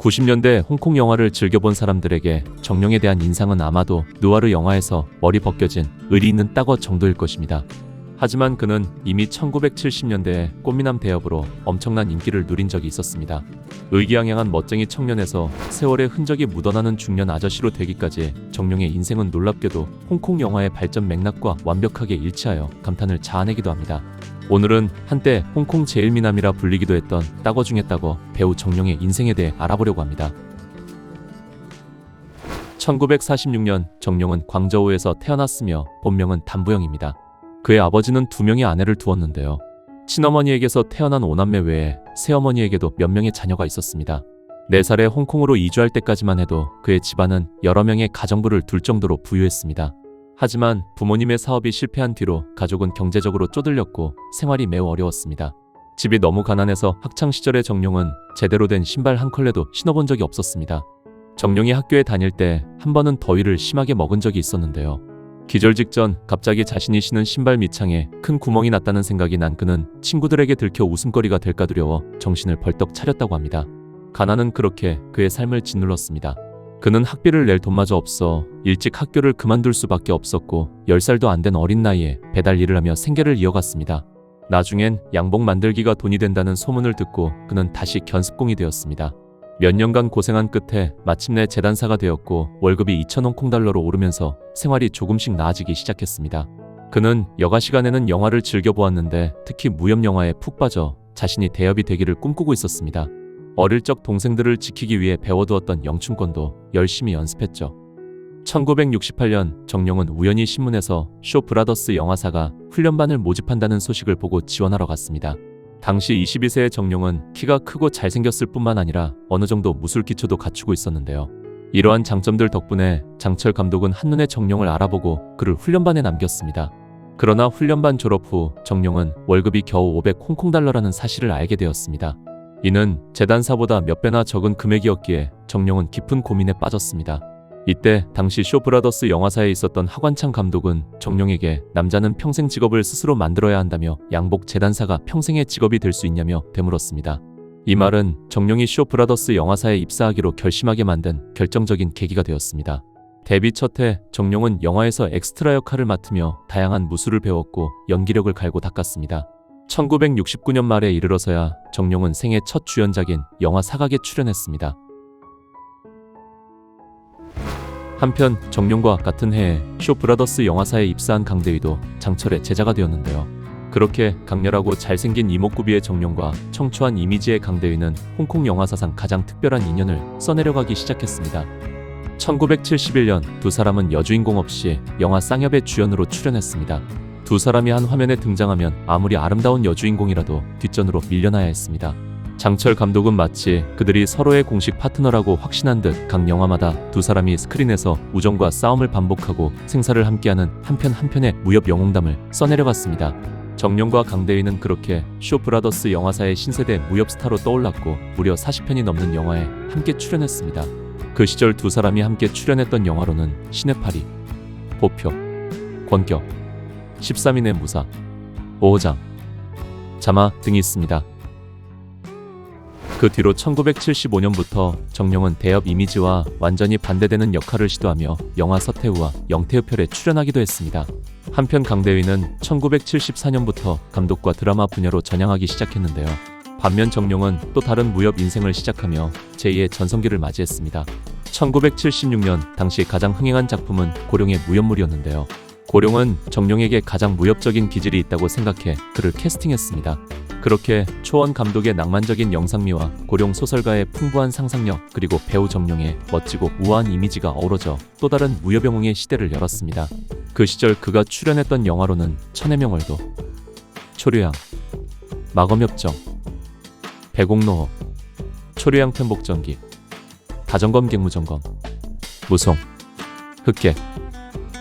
90년대 홍콩 영화를 즐겨본 사람들에게 정령에 대한 인상은 아마도 누아르 영화에서 머리 벗겨진 의리 있는 따거 정도일 것입니다. 하지만 그는 이미 1970년대에 꽃미남 대업으로 엄청난 인기를 누린 적이 있었습니다. 의기양양한 멋쟁이 청년에서 세월의 흔적이 묻어나는 중년 아저씨로 되기까지 정룡의 인생은 놀랍게도 홍콩 영화의 발전 맥락과 완벽하게 일치하여 감탄을 자아내기도 합니다. 오늘은 한때 홍콩 제일미남이라 불리기도 했던 따거 중의 따거 배우 정룡의 인생에 대해 알아보려고 합니다. 1946년 정룡은 광저우에서 태어났으며 본명은 담부영입니다. 그의 아버지는 두 명의 아내를 두었는데요. 친어머니에게서 태어난 오남매 외에 새어머니에게도 몇 명의 자녀가 있었습니다. 4살에 홍콩으로 이주할 때까지만 해도 그의 집안은 여러 명의 가정부를 둘 정도로 부유했습니다. 하지만 부모님의 사업이 실패한 뒤로 가족은 경제적으로 쪼들렸고 생활이 매우 어려웠습니다. 집이 너무 가난해서 학창 시절의 정룡은 제대로 된 신발 한 컬레도 신어본 적이 없었습니다. 정룡이 학교에 다닐 때 한 번은 더위를 심하게 먹은 적이 있었는데요. 기절 직전 갑자기 자신이 신은 신발 밑창에 큰 구멍이 났다는 생각이 난 그는 친구들에게 들켜 웃음거리가 될까 두려워 정신을 벌떡 차렸다고 합니다. 가난은 그렇게 그의 삶을 짓눌렀습니다. 그는 학비를 낼 돈마저 없어 일찍 학교를 그만둘 수밖에 없었고 10살도 안 된 어린 나이에 배달 일을 하며 생계를 이어갔습니다. 나중엔 양복 만들기가 돈이 된다는 소문을 듣고 그는 다시 견습공이 되었습니다. 몇 년간 고생한 끝에 마침내 재단사가 되었고 월급이 2천 홍콩달러로 오르면서 생활이 조금씩 나아지기 시작했습니다. 그는 여가 시간에는 영화를 즐겨보았는데 특히 무협 영화에 푹 빠져 자신이 대업이 되기를 꿈꾸고 있었습니다. 어릴 적 동생들을 지키기 위해 배워두었던 영춘권도 열심히 연습했죠. 1968년 정룡은 우연히 신문에서 쇼 브라더스 영화사가 훈련반을 모집한다는 소식을 보고 지원하러 갔습니다. 당시 22세의 정룡은 키가 크고 잘생겼을 뿐만 아니라 어느 정도 무술 기초도 갖추고 있었는데요. 이러한 장점들 덕분에 장철 감독은 한눈에 정룡을 알아보고 그를 훈련반에 남겼습니다. 그러나 훈련반 졸업 후 정룡은 월급이 겨우 500 홍콩달러라는 사실을 알게 되었습니다. 이는 재단사보다 몇 배나 적은 금액이었기에 정룡은 깊은 고민에 빠졌습니다. 이때 당시 쇼브라더스 영화사에 있었던 하관창 감독은 정룡에게 남자는 평생 직업을 스스로 만들어야 한다며 양복 재단사가 평생의 직업이 될 수 있냐며 되물었습니다. 이 말은 정룡이 쇼브라더스 영화사에 입사하기로 결심하게 만든 결정적인 계기가 되었습니다. 데뷔 첫 해 정룡은 영화에서 엑스트라 역할을 맡으며 다양한 무술을 배웠고 연기력을 갈고 닦았습니다. 1969년 말에 이르러서야 정룡은 생애 첫 주연작인 영화 사각에 출연했습니다. 한편 정룡과 같은 해에 쇼 브라더스 영화사에 입사한 강대위도 장철의 제자가 되었는데요. 그렇게 강렬하고 잘생긴 이목구비의 정룡과 청초한 이미지의 강대위는 홍콩 영화사상 가장 특별한 인연을 써내려가기 시작했습니다. 1971년 두 사람은 여주인공 없이 영화 쌍엽의 주연으로 출연했습니다. 두 사람이 한 화면에 등장하면 아무리 아름다운 여주인공이라도 뒷전으로 밀려나야 했습니다. 장철 감독은 마치 그들이 서로의 공식 파트너라고 확신한 듯 각 영화마다 두 사람이 스크린에서 우정과 싸움을 반복하고 생사를 함께하는 한편 한 편의 무협 영웅담을 써내려갔습니다. 정룡과 강대위는 그렇게 쇼 브라더스 영화사의 신세대 무협 스타로 떠올랐고 무려 40편이 넘는 영화에 함께 출연했습니다. 그 시절 두 사람이 함께 출연했던 영화로는 신의 파리, 보표, 권격, 13인의 무사, 오호장, 자마 등이 있습니다. 그 뒤로 1975년부터 정룡은 대업 이미지와 완전히 반대되는 역할을 시도하며 영화 서태후와 영태우편에 출연하기도 했습니다. 한편 강대위는 1974년부터 감독과 드라마 분야로 전향하기 시작했는데요. 반면 정룡은 또 다른 무협 인생을 시작하며 제2의 전성기를 맞이했습니다. 1976년 당시 가장 흥행한 작품은 고룡의 무협물이었는데요. 고룡은 정룡에게 가장 무협적인 기질이 있다고 생각해 그를 캐스팅했습니다. 그렇게 초원 감독의 낭만적인 영상미와 고룡 소설가의 풍부한 상상력 그리고 배우 정룡의 멋지고 우아한 이미지가 어우러져 또 다른 무협 영웅의 시대를 열었습니다. 그 시절 그가 출연했던 영화로는 천의 명월도, 초류양, 마검협정, 배공노호, 초류양 편복전기, 다정검 갱무점검, 무송, 흑계,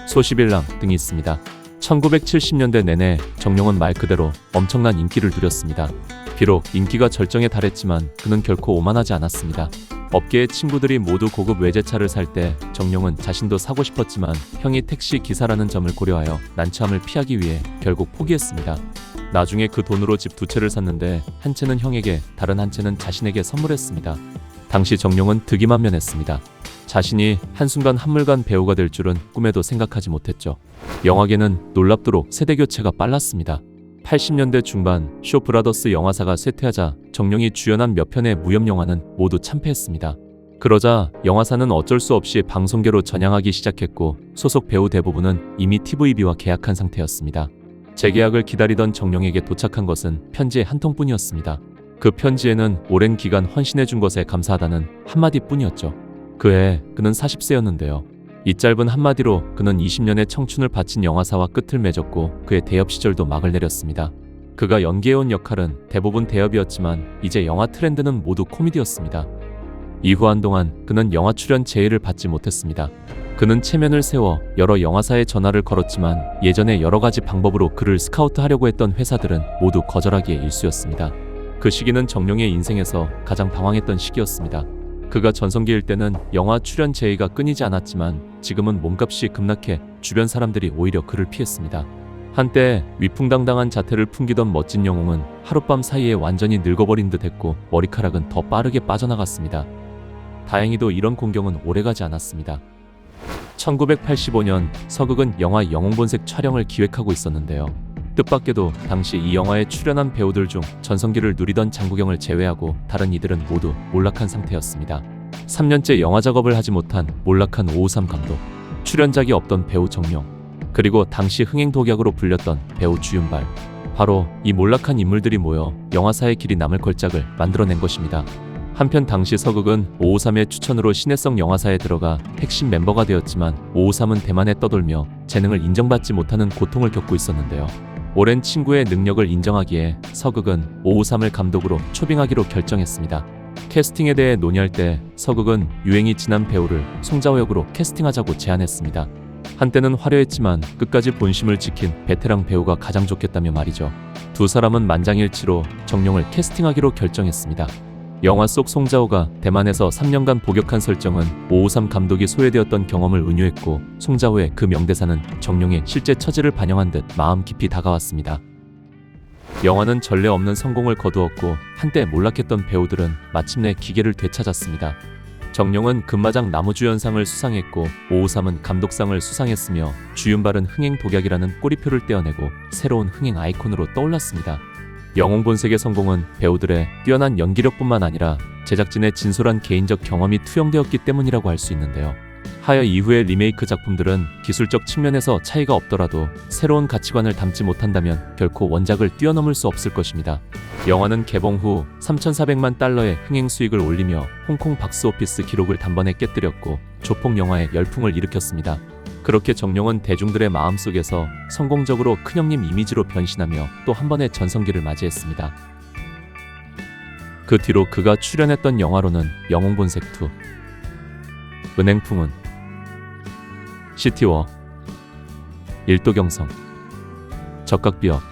소시빌랑 등이 있습니다. 1970년대 내내 정룡은 말 그대로 엄청난 인기를 누렸습니다. 비록 인기가 절정에 달했지만 그는 결코 오만하지 않았습니다. 업계의 친구들이 모두 고급 외제차를 살 때 정룡은 자신도 사고 싶었지만 형이 택시 기사라는 점을 고려하여 난처함을 피하기 위해 결국 포기했습니다. 나중에 그 돈으로 집 두 채를 샀는데 한 채는 형에게 다른 한 채는 자신에게 선물했습니다. 당시 정용은 득이만면했습니다. 자신이 한순간 한물간 배우가 될 줄은 꿈에도 생각하지 못했죠. 영화계는 놀랍도록 세대 교체가 빨랐습니다. 80년대 중반 쇼 브라더스 영화사가 쇠퇴하자 정용이 주연한 몇 편의 무협 영화는 모두 참패했습니다. 그러자 영화사는 어쩔 수 없이 방송계로 전향하기 시작했고 소속 배우 대부분은 이미 TVB와 계약한 상태였습니다. 재계약을 기다리던 정용에게 도착한 것은 편지 한 통뿐이었습니다. 그 편지에는 오랜 기간 헌신해 준 것에 감사하다는 한마디뿐이었죠. 그해 그는 40세였는데요. 이 짧은 한마디로 그는 20년의 청춘을 바친 영화사와 끝을 맺었고 그의 대업 시절도 막을 내렸습니다. 그가 연기해온 역할은 대부분 대업이었지만 이제 영화 트렌드는 모두 코미디였습니다. 이후 한동안 그는 영화 출연 제의를 받지 못했습니다. 그는 체면을 세워 여러 영화사에 전화를 걸었지만 예전에 여러 가지 방법으로 그를 스카우트하려고 했던 회사들은 모두 거절하기에 일쑤였습니다. 그 시기는 정용의 인생에서 가장 방황했던 시기였습니다. 그가 전성기일 때는 영화 출연 제의가 끊이지 않았지만 지금은 몸값이 급락해 주변 사람들이 오히려 그를 피했습니다. 한때 위풍당당한 자태를 풍기던 멋진 영웅은 하룻밤 사이에 완전히 늙어버린 듯 했고 머리카락은 더 빠르게 빠져나갔습니다. 다행히도 이런 공경은 오래가지 않았습니다. 1985년 서극은 영화 영웅본색 촬영을 기획하고 있었는데요. 뜻밖에도 당시 이 영화에 출연한 배우들 중 전성기를 누리던 장국영을 제외하고 다른 이들은 모두 몰락한 상태였습니다. 3년째 영화 작업을 하지 못한 몰락한 553 감독, 출연작이 없던 배우 정명, 그리고 당시 흥행 독약으로 불렸던 배우 주윤발. 바로 이 몰락한 인물들이 모여 영화사의 길이 남을 걸작을 만들어낸 것입니다. 한편 당시 서극은 553의 추천으로 신혜성 영화사에 들어가 핵심 멤버가 되었지만 553은 대만에 떠돌며 재능을 인정받지 못하는 고통을 겪고 있었는데요. 오랜 친구의 능력을 인정하기에 서극은 553을 감독으로 초빙하기로 결정했습니다. 캐스팅에 대해 논의할 때 서극은 유행이 지난 배우를 송자호 역으로 캐스팅하자고 제안했습니다. 한때는 화려했지만 끝까지 본심을 지킨 베테랑 배우가 가장 좋겠다며 말이죠. 두 사람은 만장일치로 정용을 캐스팅하기로 결정했습니다. 영화 속 송자호가 대만에서 3년간 복역한 설정은 553 감독이 소외되었던 경험을 은유했고 송자호의 그 명대사는 정용의 실제 처지를 반영한 듯 마음 깊이 다가왔습니다. 영화는 전례 없는 성공을 거두었고 한때 몰락했던 배우들은 마침내 기계를 되찾았습니다. 정용은 금마장 나무주연상을 수상했고 553은 감독상을 수상했으며 주윤발은 흥행 독약이라는 꼬리표를 떼어내고 새로운 흥행 아이콘으로 떠올랐습니다. 영웅 본색의 성공은 배우들의 뛰어난 연기력뿐만 아니라 제작진의 진솔한 개인적 경험이 투영되었기 때문이라고 할 수 있는데요. 하여 이후의 리메이크 작품들은 기술적 측면에서 차이가 없더라도 새로운 가치관을 담지 못한다면 결코 원작을 뛰어넘을 수 없을 것입니다. 영화는 개봉 후 3,400만 달러의 흥행 수익을 올리며 홍콩 박스오피스 기록을 단번에 깨뜨렸고 조폭 영화의 열풍을 일으켰습니다. 그렇게 정용은 대중들의 마음속에서 성공적으로 큰형님 이미지로 변신하며 또 한 번의 전성기를 맞이했습니다. 그 뒤로 그가 출연했던 영화로는 영웅본색 2, 은행풍은, 시티워, 일도경성, 적각비역,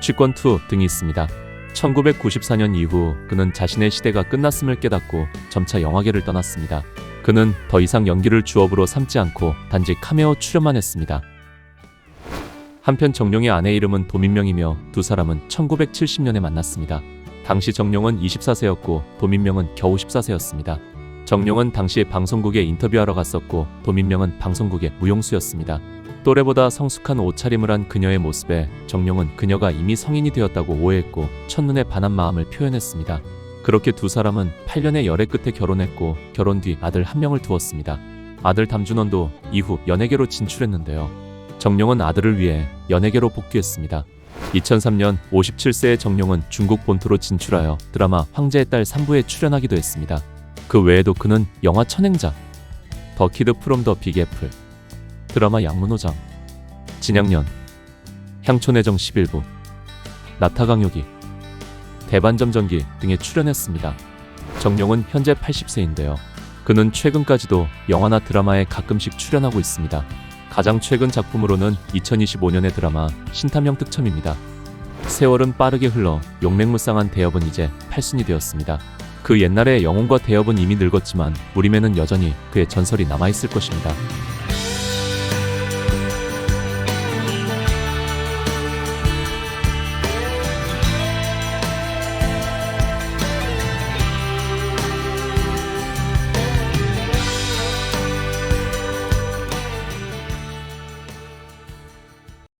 취권2 등이 있습니다. 1994년 이후 그는 자신의 시대가 끝났음을 깨닫고 점차 영화계를 떠났습니다. 그는 더 이상 연기를 주업으로 삼지 않고 단지 카메오 출연만 했습니다. 한편 정룡의 아내 이름은 도민명이며 두 사람은 1970년에 만났습니다. 당시 정룡은 24세였고 도민명은 겨우 14세였습니다. 정룡은 당시 방송국에 인터뷰하러 갔었고 도민명은 방송국의 무용수였습니다. 또래보다 성숙한 옷차림을 한 그녀의 모습에 정룡은 그녀가 이미 성인이 되었다고 오해했고 첫눈에 반한 마음을 표현했습니다. 그렇게 두 사람은 8년의 열애 끝에 결혼했고 결혼 뒤 아들 한 명을 두었습니다. 아들 담준원도 이후 연예계로 진출했는데요. 정룡은 아들을 위해 연예계로 복귀했습니다. 2003년 57세의 정룡은 중국 본토로 진출하여 드라마 황제의 딸 3부에 출연하기도 했습니다. 그 외에도 그는 영화 천행자, 더 키드 프롬 더 빅애플, 드라마 양문호장, 진양년, 향촌의 정 11부, 나타강요기, 대반점전기 등에 출연했습니다. 정용은 현재 80세인데요. 그는 최근까지도 영화나 드라마에 가끔씩 출연하고 있습니다. 가장 최근 작품으로는 2025년의 드라마 신탐형 특첨입니다. 세월은 빠르게 흘러 용맹무쌍한 대업은 이제 8순이 되었습니다. 그 옛날의 영웅과 대업은 이미 늙었지만 우리매는 여전히 그의 전설이 남아있을 것입니다.